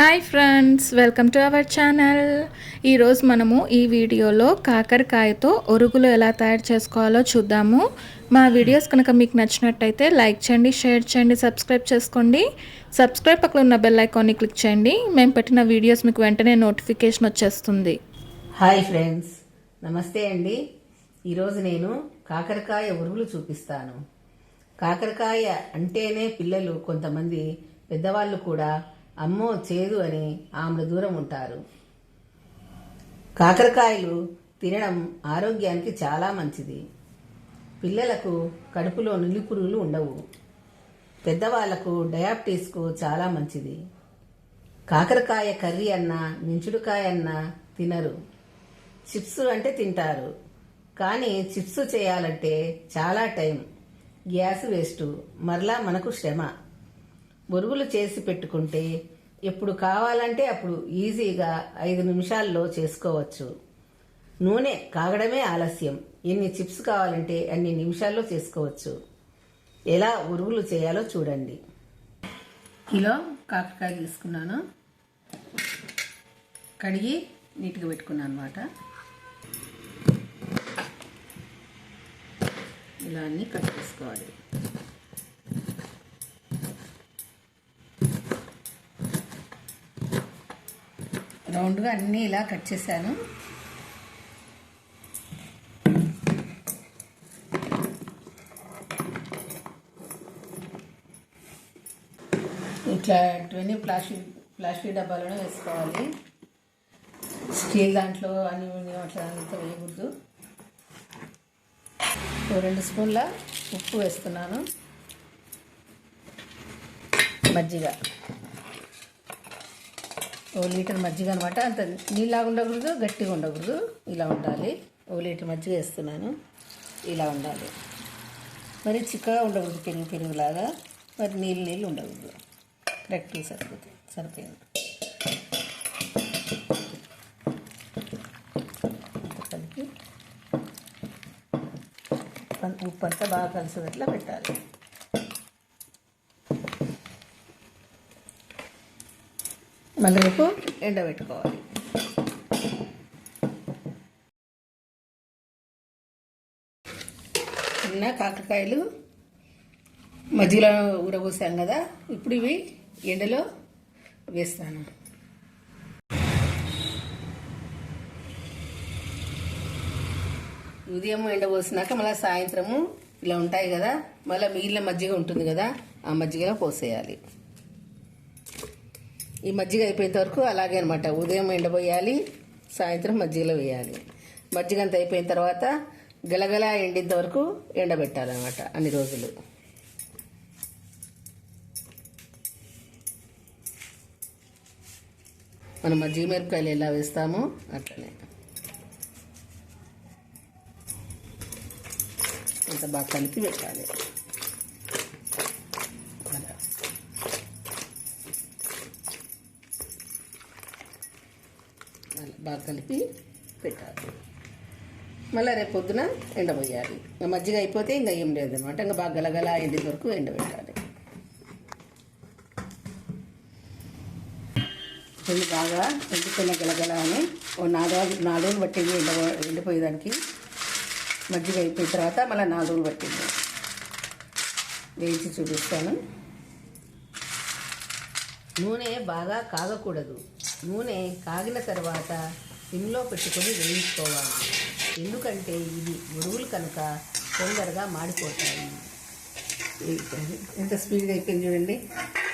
Hi friends welcome to our channel ఈరోజు మనము ఈ వీడియోలో కాకరకాయతో ఒరుగులు ఎలా తయారు చేసుకోవాలో చూద్దాము. మా వీడియోస్ కనుక మీకు నచ్చినట్టయితే లైక్ చేయండి షేర్ చేయండి సబ్స్క్రైబ్ చేసుకోండి. సబ్స్క్రైబ్ పక్కన ఉన్న బెల్ ఐకాన్ని క్లిక్ చేయండి. మేము పెట్టిన వీడియోస్ మీకు వెంటనే నోటిఫికేషన్ వచ్చేస్తుంది. హాయ్ ఫ్రెండ్స్ నమస్తే అండి. ఈరోజు నేను కాకరకాయ ఉరుగులు చూపిస్తాను. కాకరకాయ అంటేనే పిల్లలు కొంతమంది పెద్దవాళ్ళు కూడా అమ్మో చేదు అని ఆమె దూరం ఉంటారు. కాకరకాయలు తినడం ఆరోగ్యానికి చాలా మంచిది. పిల్లలకు కడుపులో నిలుపురుగులు ఉండవు. పెద్దవాళ్ళకు డయాబెటీస్కు చాలా మంచిది. కాకరకాయ కర్రీ అన్నా నించుడుకాయ అన్నా తినరు. చిప్స్ అంటే తింటారు. కానీ చిప్స్ చేయాలంటే చాలా టైం. Gas waste. మరలా మనకు శ్రమ. బొరుగులు చేసి పెట్టుకుంటే ఎప్పుడు కావాలంటే అప్పుడు ఈజీగా ఐదు నిమిషాల్లో చేసుకోవచ్చు. నూనె కాగడమే ఆలస్యం. ఎన్ని చిప్స్ కావాలంటే అన్ని నిమిషాల్లో చేసుకోవచ్చు. ఎలా ఉరుగులు చేయాలో చూడండి. కిలో కాకరకాయ తీసుకున్నాను. కడిగి నీట్గా పెట్టుకున్నాను అనమాట ఇలా అన్నీ కట్ చేసుకోవాలి. రౌండ్గా అన్నీ ఇలా కట్ చేశాను. ఇట్లా ఇవన్నీ ప్లాస్టిక్ ప్లాస్టిక్ డబ్బాలోనే వేసుకోవాలి. స్టీల్ దాంట్లో అని అట్లా అంతా వేయకూడదు. ఓ రెండు స్పూన్ల ఉప్పు వేస్తున్నాను. మజ్జిగ. ఓ లీటర్ మజ్జిగ అనమాట అంత నీళ్ళగా ఉండకూడదు గట్టిగా ఉండకూడదు. ఇలా ఉండాలి. ఓ లీటర్ మజ్జిగ వేస్తున్నాను. ఇలా ఉండాలి. మరి చిక్కగా ఉండకూడదు పెరుగు పెరుగులాగా. మరి నీళ్ళు నీళ్ళు ఉండకూడదు. కరెక్ట్గా సరిపోతుంది సరిపోయింది. కలిపి ఉప్పు- ఉప్పు అంతా బాగా కలిసేటట్లా పెట్టాలి. మళ్ళీ రేపు ఎండబెట్టుకోవాలి. చిన్న కాకరకాయలు మధ్యలో ఊరబోసాం కదా ఇప్పుడు ఇవి ఎండలో వేస్తాను. ఉదయం ఎండ పోసినాక మళ్ళీ సాయంత్రము ఇలా ఉంటాయి కదా మళ్ళీ మిగిలిన మజ్జిగ ఉంటుంది కదా ఆ మజ్జిగలో పోసేయాలి. ఈ మజ్జిగ అయిపోయేంత వరకు అలాగే అనమాట ఉదయం ఎండబోయాలి సాయంత్రం మజ్జిగలో వేయాలి. మజ్జిగ అంత అయిపోయిన తర్వాత గలగల ఎండేంత వరకు ఎండబెట్టాలన్నమాట అన్ని రోజులు. మనం మజ్జిగ మిరపకాయలు ఎలా వేస్తామో అట్లనే. అంత బాగా కలిపి పెట్టాలి. బాగా కలిపి పెట్టాలి. మళ్ళీ రేపు పొద్దున ఎండబోయాలి. ఇంకా మజ్జిగ అయిపోతే ఇంకా ఏం లేదు అనమాట ఇంకా బాగా గలగల ఎండే వరకు ఎండబెట్టాలి. ఇది బాగా ఎండిపోయిన గలగల అని ఓ నాలుగు రోజులు- నాలుగు రోజులు పట్టింది ఎండ ఎండిపోయేదానికి. మజ్జిగ అయిపోయిన తర్వాత మళ్ళీ నాలుగు రోజులు పట్టింది. వేయించి చూపిస్తాను. నూనె బాగా కాగకూడదు. నూనె కాగిన తర్వాత సిమ్లో పెట్టుకొని వేయించుకోవాలి. ఎందుకంటే ఇది మురుగులు కనుక తొందరగా మాడిపోతాయి. ఎంత స్పీడ్గా అయిపోయింది చూడండి.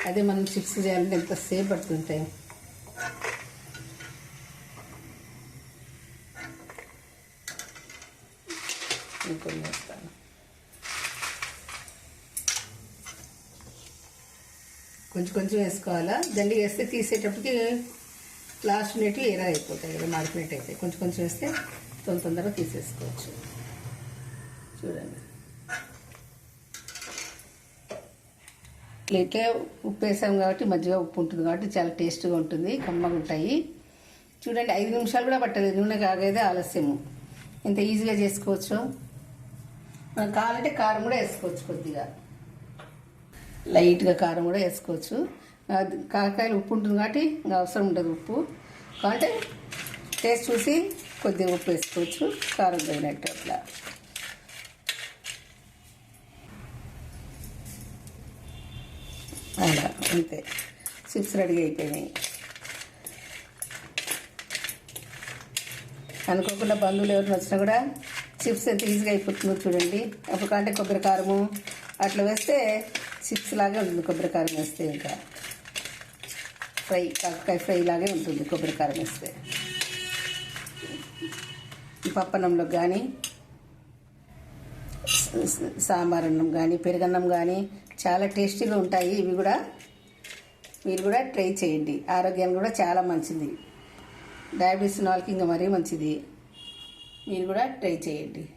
అదే మనం చిప్స్ చేయాలంటే ఎంత సేపు పడుతుంటాయి. ఇంకొన్ని వేస్తాను. కొంచెం కొంచెం వేసుకోవాలా? దండి వేస్తే తీసేటప్పటికి లాస్ట్ నెట్ ఎరా అయిపోతాయి కదా మాడిపోయినట్టు అయితే కొంచెం కొంచెం వేస్తే తొందర తొందరగా తీసేసుకోవచ్చు. చూడండి. ఇట్లే ఉప్పు వేసాం కాబట్టి మజ్జిగ ఉప్పు ఉంటుంది కాబట్టి చాలా టేస్ట్గా ఉంటుంది కమ్మగా ఉంటాయి. చూడండి ఐదు నిమిషాలు కూడా పట్టలేదు నూనె కాగేదే ఆలస్యము. ఎంత ఈజీగా చేసుకోవచ్చు. మనం కావాలంటే కారం కూడా వేసుకోవచ్చు కొద్దిగా. లైట్గా కారం కూడా వేసుకోవచ్చు. కాకరకాయలు ఉప్పు ఉంటుంది కాబట్టి అవసరం ఉండదు ఉప్పు. కాబట్టి టేస్ట్ చూసి కొద్దిగా ఉప్పు వేసుకోవచ్చు. కారం తగినట్టు అట్లా. అలా అంతే. చిప్స్ రెడీ అయిపోయినాయి. అనుకోకుండా బంధువులు ఎవరు వచ్చినా కూడా చిప్స్ ఎంత ఈజీగా అయిపోతుందో చూడండి. అప్పుడు కంటే కొబ్బరి కారము అట్లా వేస్తే చిప్స్ లాగే ఉంటుంది కొబ్బరి కారం వేస్తే ఇంకా. ఫ్రై కాకరకాయ ఫ్రై లాగే ఉంటుంది కొబ్బరి కారం వేస్తే. పప్పనంలో పప్పన్నంలో కానీ సాంబార్ అన్నం కానీ పెరుగన్నం కానీ చాలా టేస్టీగా ఉంటాయి. ఇవి కూడా మీరు కూడా ట్రై చేయండి. ఆరోగ్యానికి కూడా చాలా మంచిది. డయాబెటీస్ వాళ్ళకి ఇంకా మరీ మంచిది. మీరు కూడా ట్రై చేయండి.